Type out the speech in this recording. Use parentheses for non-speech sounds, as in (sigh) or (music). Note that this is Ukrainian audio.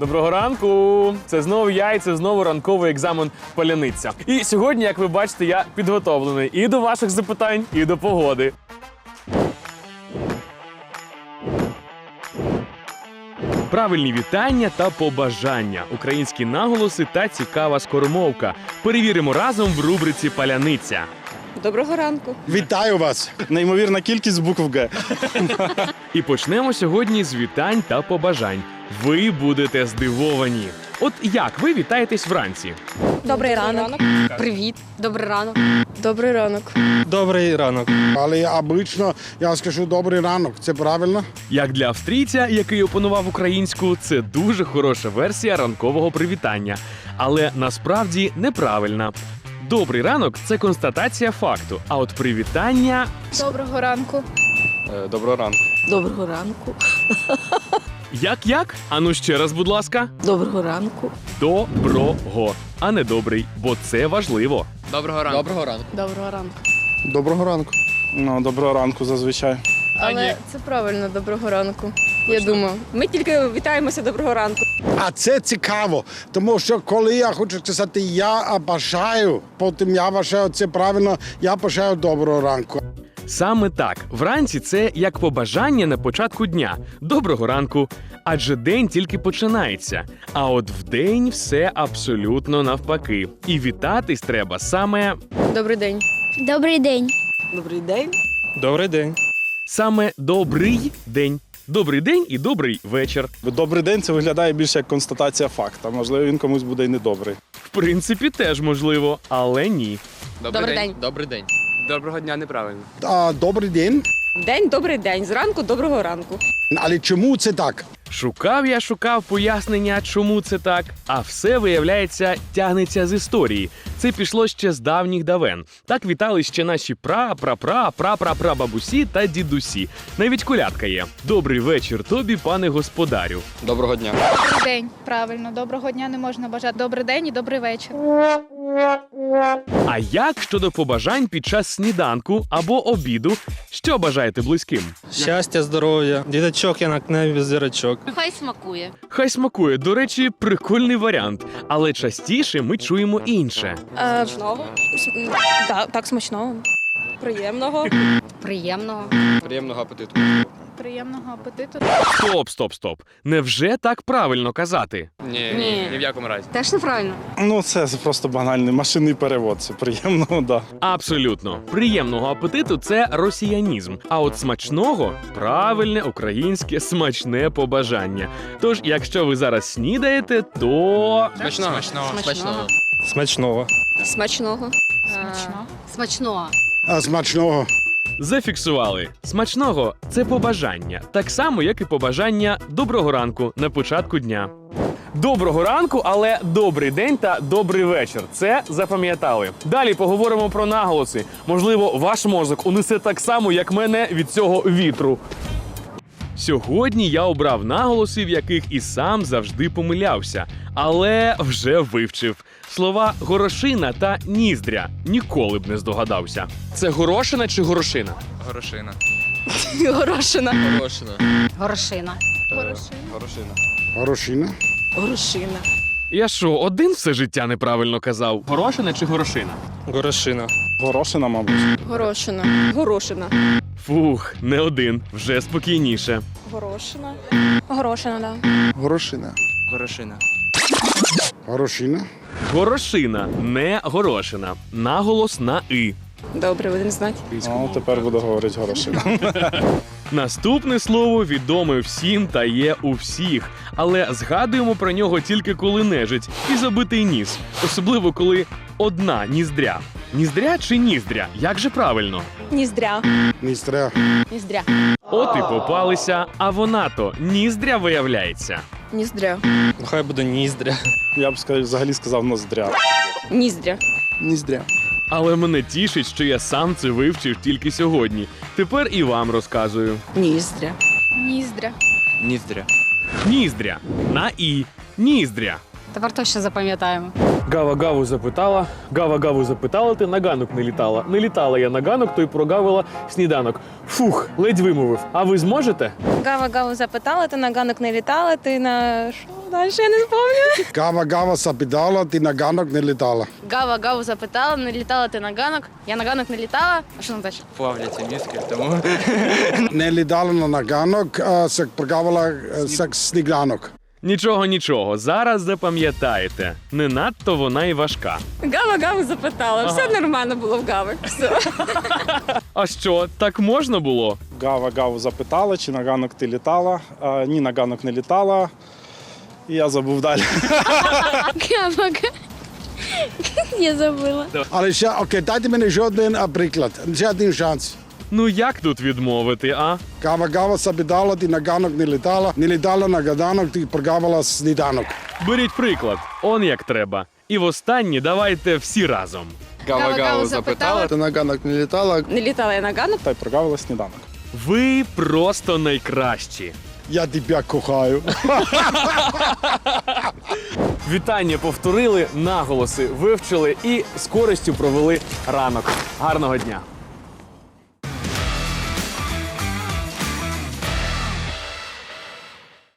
Доброго ранку! Це знову я і це знову ранковий екзамен паляниця. І сьогодні, як ви бачите, я підготовлений і до ваших запитань, і до погоди. Правильні вітання та побажання, українські наголоси та цікава скоромовка. Перевіримо разом в рубриці Паляниця. Доброго ранку. Вітаю вас! Неймовірна кількість букв Г. І почнемо сьогодні з вітань та побажань. Ви будете здивовані. От як ви вітаєтесь вранці? Добрий ранок. Привіт. Добрий ранок. Добрий ранок. Добрий ранок. Але обично я скажу добрий ранок. Це правильно? Як для австрійця, який опанував українську, це дуже хороша версія ранкового привітання, але насправді неправильна. Добрий ранок це констатація факту. А от привітання Доброго ранку. Доброго ранку. Доброго ранку. як як? Ану ще раз, будь ласка, Доброго ранку. доброго, а не добрий, бо це важливо. Доброго ранку. Доброго ранку. Доброго ранку. Доброго ранку. Ну, доброго ранку зазвичай. Але це правильно, доброго ранку. Я думаю. Ми тільки вітаємося доброго ранку. А це цікаво, тому що коли я хочу сказати я бажаю, потім я вважаю це правильно, я бажаю доброго ранку. Саме так, вранці це як побажання на початку дня. Доброго ранку. Адже день тільки починається. А от вдень все абсолютно навпаки. І вітатись треба саме Добрий день. Добрий день. Добрий день. Добрий день. саме добрий день. Добрий день і добрий вечір. Добрий день це виглядає більше як констатація факта. Можливо, він комусь буде й недобрий. В принципі, теж можливо, але ні. Добрий день. Добрий день. Доброго дня неправильно. А, добрий день. День, добрий день. Зранку доброго ранку. Але чому це так? Шукав я шукав пояснення, чому це так, а все виявляється тягнеться з історії. Це пішло ще з давніх давен. Так вітали ще наші пра, пра, пра, пра, пра, пра бабусі та дідусі. Навіть колядка є. Добрий вечір тобі, пане господарю. Доброго дня. Добрий день. Правильно. Доброго дня не можна бажати. Добрий день і добрий вечір. А як щодо побажань під час сніданку або обіду? Що бажаєте близьким? Щастя, здоров'я. Діточок я на небі зірочок. Хай смакує. Хай смакує, до речі, прикольний варіант, але частіше ми чуємо інше. Е, Смачного. Так, так, смачного. Приємного. Приємного. Приємного апетиту. Приємного апетиту. Стоп, стоп, стоп. Невже так правильно казати? Ні, Ні. ні в якому разі. Теж неправильно. Ну, це просто банальний машинний перевод. Це приємно, да. Абсолютно. Приємного апетиту це росіянізм. А от смачного правильне українське смачне побажання. Тож, якщо ви зараз снідаєте, то Смачного. Смачного. Смачного. Смачного. Смачного. Смачно. Смачного. А, смачного. Зафіксували. Смачного це побажання, так само, як і побажання доброго ранку на початку дня. Доброго ранку, але добрий день та добрий вечір. Це запам'ятали. Далі поговоримо про наголоси. Можливо, ваш мозок унесе так само, як мене від цього вітру. Сьогодні я обрав наголоси, в яких і сам завжди помилявся, але вже вивчив. Слова горошина та ніздря ніколи б не здогадався. Це горошина чи горошина? Горошина. Горошина. Горошина. Горошина. Горошина. Горошина. Горошина. Я що, один все життя неправильно казав? Горошина чи горошина? Горошина. Горошина, мабуть. Горошина. Горошина. Фух, не один, вже спокійніше. Горошина. Горошина, да. Горошина. Горошина. Горошина. Горошина, не горошина. Наголос на і. Добре, будемо знати. Ну, тепер буду говорити горошина. (laughs) Наступне слово відоме всім та є у всіх, але згадуємо про нього тільки коли нежить і забитий ніс, особливо коли одна ніздря. Ніздря чи ніздря? Як же правильно? Ніздря. Містре. Ніздря. От і попалися, а вона то ніздря виявляється. Ніздря. Ну, Хай буде ніздря. Я б сказав, взагалі сказав ноздря. Ніздря. Ніздря. Але мене тішить, що я сам це вивчив тільки сьогодні. Тепер і вам розказую. Ніздря. Ніздря. Ніздря. Ніздря на і. Ніздря. Тепер точно запам'ятаємо. Гава гаву запитала, гава гаву запитала, ти на ганок не літала. Не літала я на ганок, то й прогавила сніданок. Фух, ледь вимовив. А ви зможете? Гава Гаву запитала, ти на ганок не літала, ти на що далі я не пам'ятаю. Гава гава запитала, ти на ганок не літала. Гава Гаву запитала, не літала ти на ганок. Я на ганок не літала. А що там далі? Плавляться мізки, тому. Не літала на ганок, а прогавила е, сніданок. Нічого, нічого. Зараз запам'ятаєте. Не надто вона і важка. Гава Гаву запитала, все нормально було в Гави. Все. (laughs) А що, так можна було? Гава Гаву запитала, чи на ганок ти літала. А, ні, на ганок не літала. І я забув далі. (laughs) Гава (laughs) Я забула. Але ще, окей, дайте мені а, приклад, ще один шанс. Ну як тут відмовити, а? Гава гава запитала, ти на ганок не літала, не літала на ганок, ти прогавила сніданок. Беріть приклад, он як треба. І востаннє давайте всі разом. Гава Гаву запитала. Ти на ганок не літала. Не літала я на ганок. Та й прогавила сніданок. Ви просто найкращі. Я тебе кохаю. (laughs) Вітання повторили, наголоси вивчили і з користю провели ранок. Гарного дня!